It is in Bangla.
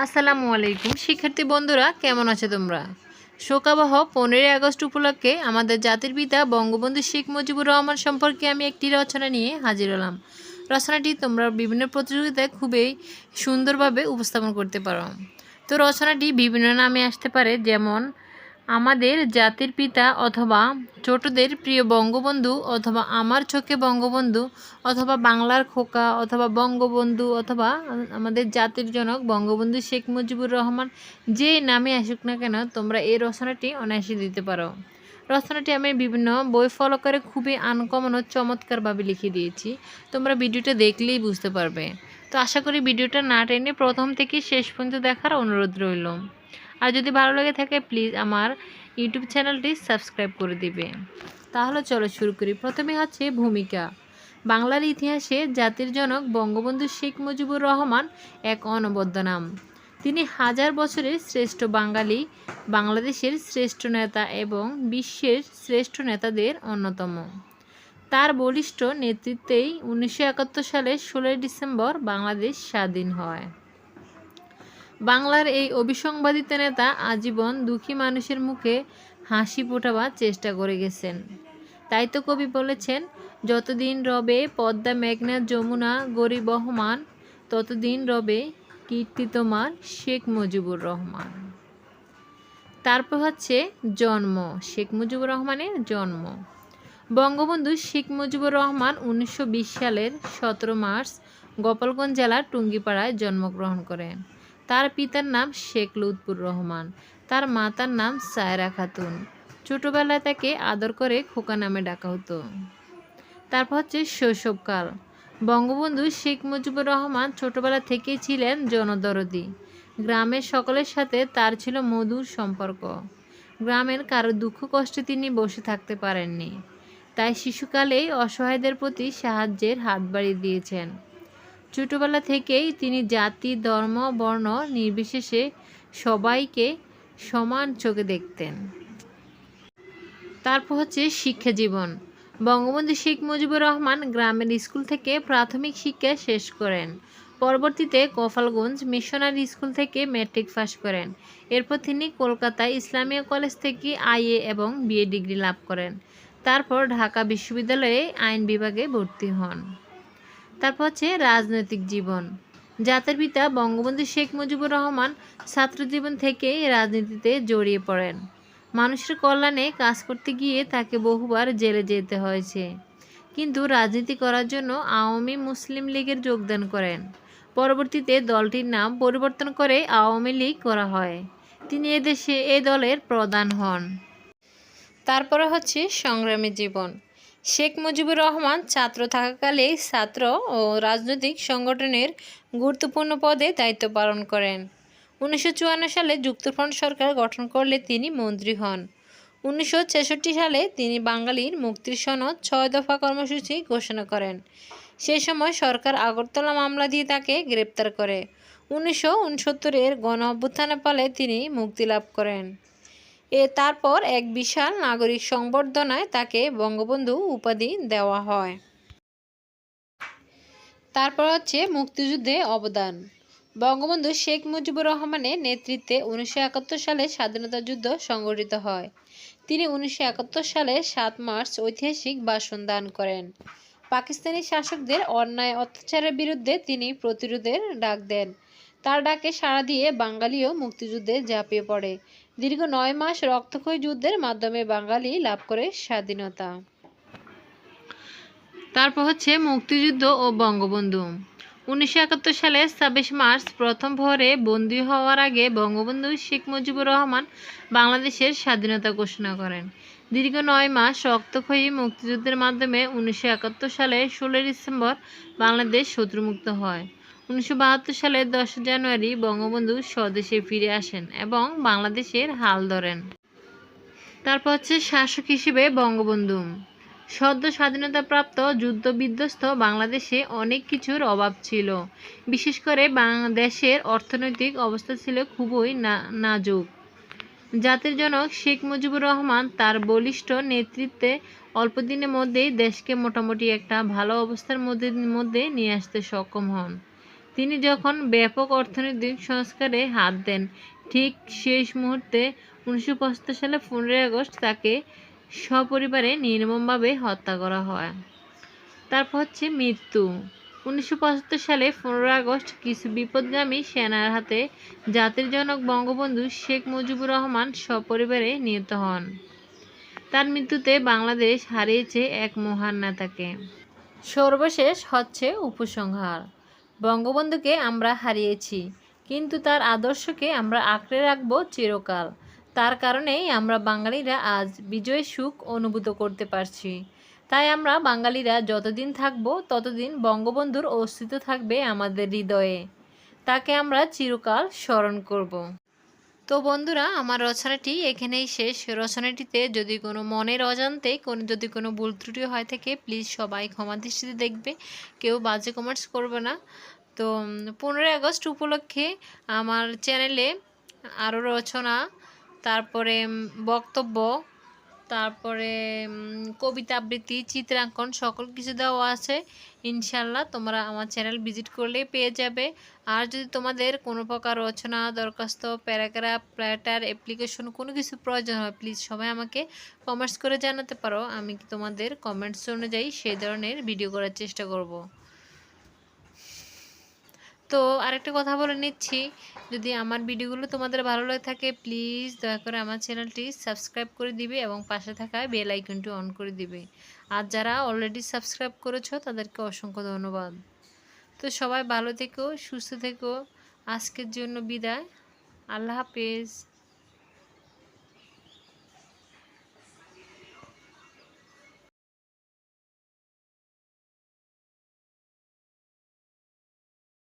আসসালামু আলাইকুম। শিক্ষার্থী বন্ধুরা, কেমন আছো তোমরা? শোকাবহ পনেরোই আগস্ট উপলক্ষে আমাদের জাতির পিতা বঙ্গবন্ধু শেখ মুজিবুর রহমান সম্পর্কে আমি একটি রচনা নিয়ে হাজির হলাম। রচনাটি তোমরা বিভিন্ন প্রতিযোগিতায় খুবই সুন্দরভাবে উপস্থাপন করতে পারো। তো রচনাটি বিভিন্ন নামে আসতে পারে, যেমন আমাদের জাতির পিতা অথবা ছোটদের প্রিয় বঙ্গবন্ধু অথবা আমার চোখে বঙ্গবন্ধু অথবা বাংলার খোকা অথবা বঙ্গবন্ধু অথবা আমাদের জাতির জনক বঙ্গবন্ধু শেখ মুজিবুর রহমান যে নামে আসুক না কেন তোমরা এই রচনাটি অনায়াসে দিতে পারো। রচনাটি আমি বিভিন্ন বই ফলো করে খুবই আনকমন ও চমৎকারভাবে লিখে দিয়েছি। তোমরা ভিডিওটা দেখলেই বুঝতে পারবে। তো আশা করি ভিডিওটা না টেনে প্রথম থেকে শেষ পর্যন্ত দেখার অনুরোধ রইল। আর যদি ভালো লেগে থাকে প্লিজ আমার ইউটিউব চ্যানেলটি সাবস্ক্রাইব করে দিবে। তাহলে চলো শুরু করি। প্রথমে হচ্ছে ভূমিকা। বাংলার ইতিহাসে জাতির জনক বঙ্গবন্ধু শেখ মুজিবুর রহমান এক অনবদ্য নাম। তিনি হাজার বছরের শ্রেষ্ঠ বাঙালি, বাংলাদেশের শ্রেষ্ঠ নেতা এবং বিশ্বের শ্রেষ্ঠ নেতাদের অন্যতম। তার বলিষ্ঠ নেতৃত্বেই উনিশশো সালের ষোলোই ডিসেম্বর বাংলাদেশ স্বাধীন হয়। বাংলার এই অভিসংবাদিত নেতা আজীবন দুঃখী মানুষের মুখে হাসি ফোটাবার চেষ্টা করে গেছেন। তাই তো কবি বলেছেন, যতদিন রবে পদ্মা মেঘনা যমুনা গরিব বহমান ততদিন রবে কীর্তি তোমার শেখ মুজিবুর রহমান। তারপর হচ্ছে জন্ম, শেখ মুজিবুর রহমানের জন্ম। বঙ্গবন্ধু শেখ মুজিবুর রহমান উনিশশো বিশ সালের সতেরো মার্চ গোপালগঞ্জ জেলার টুঙ্গিপাড়ায় জন্মগ্রহণ করেন। তার পিতার নাম শেখ লুৎপুর রহমান, তার মাতার নাম সায়রা খাতুন। ছোটোবেলায় তাকে আদর করে খোকা নামে ডাকা হতো। তারপর হচ্ছে শৈশবকাল। বঙ্গবন্ধু শেখ মুজিবুর রহমান ছোটবেলা থেকেই ছিলেন জনদরদি। গ্রামের সকলের সাথে তার ছিল মধুর সম্পর্ক। গ্রামের কারও দুঃখ কষ্টে তিনি বসে থাকতে পারেননি। তাই শিশুকালেই অসহায়দের প্রতি সাহায্যের হাত বাড়িয়ে দিয়েছেন। ছোটবেলা থেকেই তিনি জাতি, ধর্ম, বর্ণ নির্বিশেষে সবাইকে সমান চোখে দেখতেন। তারপর হচ্ছে শিক্ষা জীবন। বঙ্গবন্ধু শেখ মুজিবুর রহমান গ্রামের স্কুল থেকে প্রাথমিক শিক্ষা শেষ করেন। পরবর্তীতে গোপালগঞ্জ মিশনারি স্কুল থেকে ম্যাট্রিক পাস করেন। এরপর তিনি কলকাতা ইসলামিয়া কলেজ থেকে আইএ এবং বিএ ডিগ্রি লাভ করেন। তারপর ঢাকা বিশ্ববিদ্যালয়ে আইন বিভাগে ভর্তি হন। তারপর হচ্ছে রাজনৈতিক জীবন। জাতির পিতা বঙ্গবন্ধু শেখ মুজিবুর রহমান ছাত্র জীবন থেকেই রাজনীতিতে জড়িয়ে পড়েন। মানুষের কল্যাণে কাজ করতে গিয়ে তাকে বহুবার জেলে যেতে হয়েছে। কিন্তু রাজনীতি করার জন্য আওয়ামী মুসলিম লীগের যোগদান করেন। পরবর্তীতে দলটির নাম পরিবর্তন করে আওয়ামী লীগ করা হয়। তিনি এদেশে এ দলের প্রধান হন। তারপরে হচ্ছে সংগ্রামী জীবন। শেখ মুজিবুর রহমান ছাত্র থাকাকালে ছাত্র ও রাজনৈতিক সংগঠনের গুরুত্বপূর্ণ পদে দায়িত্ব পালন করেন। উনিশশো চুয়ান্ন সালে যুক্তফ্রন্ট সরকার গঠন করলে তিনি মন্ত্রী হন। উনিশশো ছেষট্টি সালে তিনি বাঙালির মুক্তির সনদ ছয় দফা কর্মসূচি ঘোষণা করেন। সেই সময় সরকার আগরতলা মামলা দিয়ে তাকে গ্রেপ্তার করে। উনিশশো উনসত্তরের গণ অভ্যুত্থানের ফলে তিনি মুক্তি লাভ করেন। এ তারপর এক বিশাল নাগরিক সংবর্ধনায় তাকে বঙ্গবন্ধু উপাধি দেওয়া হয়। তারপর হচ্ছে মুক্তিযুদ্ধে অবদান। বঙ্গবন্ধু শেখ মুজিবুর রহমানের নেতৃত্বে উনিশশো একাত্তর সালে স্বাধীনতা যুদ্ধ সংগঠিত হয়। তিনি উনিশশো একাত্তর সালে সাত মার্চ ঐতিহাসিক ভাষণ দান করেন। পাকিস্তানি শাসকদের অন্যায় অত্যাচারের বিরুদ্ধে তিনি প্রতিরোধের ডাক দেন। তার ডাকে সাড়া দিয়ে বাঙালিও মুক্তিযুদ্ধে ঝাঁপিয়ে পড়ে। দীর্ঘ নয় মাস রক্তক্ষয়ী যুদ্ধের মাধ্যমে বাঙালি লাভ করে স্বাধীনতা। তারপর হচ্ছে মুক্তিযুদ্ধ ও বঙ্গবন্ধু। উনিশশো একাত্তর সালে ছাব্বিশ মার্চ প্রথম ভোরে বন্দী হওয়ার আগে বঙ্গবন্ধু শেখ মুজিবুর রহমান বাংলাদেশের স্বাধীনতা ঘোষণা করেন। দীর্ঘ নয় মাস রক্তক্ষয়ী মুক্তিযুদ্ধের মাধ্যমে উনিশশো একাত্তর সালে ষোলোই ডিসেম্বর বাংলাদেশ শত্রুমুক্ত হয়। উনিশশো বাহাত্তর সালের দশ জানুয়ারি বঙ্গবন্ধু স্বদেশে ফিরে আসেন এবং বাংলাদেশের হাল ধরেন। তারপর হচ্ছে শাসক হিসেবে বঙ্গবন্ধু। সদ্য স্বাধীনতাপ্রাপ্ত যুদ্ধ বিধ্বস্ত বাংলাদেশে অনেক কিছুর অভাব ছিল। বিশেষ করে বাংলাদেশের অর্থনৈতিক অবস্থা ছিল খুবই নাজুক। জাতির জনক শেখ মুজিবুর রহমান তার বলিষ্ঠ নেতৃত্বে অল্প দিনের মধ্যেই দেশকে মোটামুটি একটা ভালো অবস্থার মধ্যে মধ্যে নিয়ে আসতে সক্ষম হন। তিনি যখন ব্যাপক অর্থনৈতিক সংস্কারে হাত দেন, ঠিক শেষ মুহূর্তে উনিশশো পঁচাত্তর সালে পনেরোই আগস্ট তাকে সপরিবারে নির্মমভাবে হত্যা করা হয়। তারপর হচ্ছে মৃত্যু। উনিশশো পঁচাত্তর সালে পনেরো আগস্ট কিছু বিপদগামী সেনার হাতে জাতির জনক বঙ্গবন্ধু শেখ মুজিবুর রহমান সপরিবারে নিহত হন। তার মৃত্যুতে বাংলাদেশ হারিয়েছে এক মহান নেতাকে। সর্বশেষ হচ্ছে উপসংহার। বঙ্গবন্ধুকে আমরা হারিয়েছি, কিন্তু তার আদর্শকে আমরা আঁকড়ে রাখব চিরকাল। তার কারণেই আমরা বাঙালিরা আজ বিজয় সুখ অনুভূত করতে পারছি। তাই আমরা বাঙালিরা যতদিন থাকব, ততদিন বঙ্গবন্ধুর অস্তিত্ব থাকবে আমাদের হৃদয়ে। তাকে আমরা চিরকাল স্মরণ করব। তো বন্ধুরা, আমার রচনাটি এখানেই শেষ। রচনাটিতে যদি কোনো মনের অজান্তে কোনো, যদি কোনো ভুল ত্রুটি হয় থেকে প্লিজ সবাই ক্ষমা দৃষ্টিতে দেখবে। কেউ বাজে কমার্স করবে না। তো পনেরোই আগস্ট উপলক্ষে আমার চ্যানেলে আরও রচনা, তারপরে বক্তব্য তারপরে কবিতা আবৃত্তি, চিত্রাঙ্কন সকল কিছু দেওয়া আছে। ইনশাল্লাহ তোমরা আমার চ্যানেল ভিজিট করলেই পেয়ে যাবে। আর যদি তোমাদের কোনো প্রকার রচনা, দরখাস্ত, প্যারাগ্রাফ, প্ল্যাটার, অ্যাপ্লিকেশন কোনো কিছু প্রয়োজন হয় প্লিজ সবাই আমাকে কমেন্টস করে জানাতে পারো। আমি তোমাদের কমেন্টস অনুযায়ী সেই ধরনের ভিডিও করার চেষ্টা করব। তো আরেকটা কথা বলে নিচ্ছি। যদি আমার ভিডিওগুলো তোমাদের ভালো লাগে থাকে প্লিজ দয়া করে আমার চ্যানেলটি সাবস্ক্রাইব করে দিবে এবং পাশে থাকা বেল আইকনটি অন করে দিবে। আর যারা অলরেডি সাবস্ক্রাইব করেছ, তাদেরকে অসংখ্য ধন্যবাদ। তো সবাই ভালো থেকো, সুস্থ থেকো। আজকের জন্য বিদায়। আল্লাহ হাফেজ।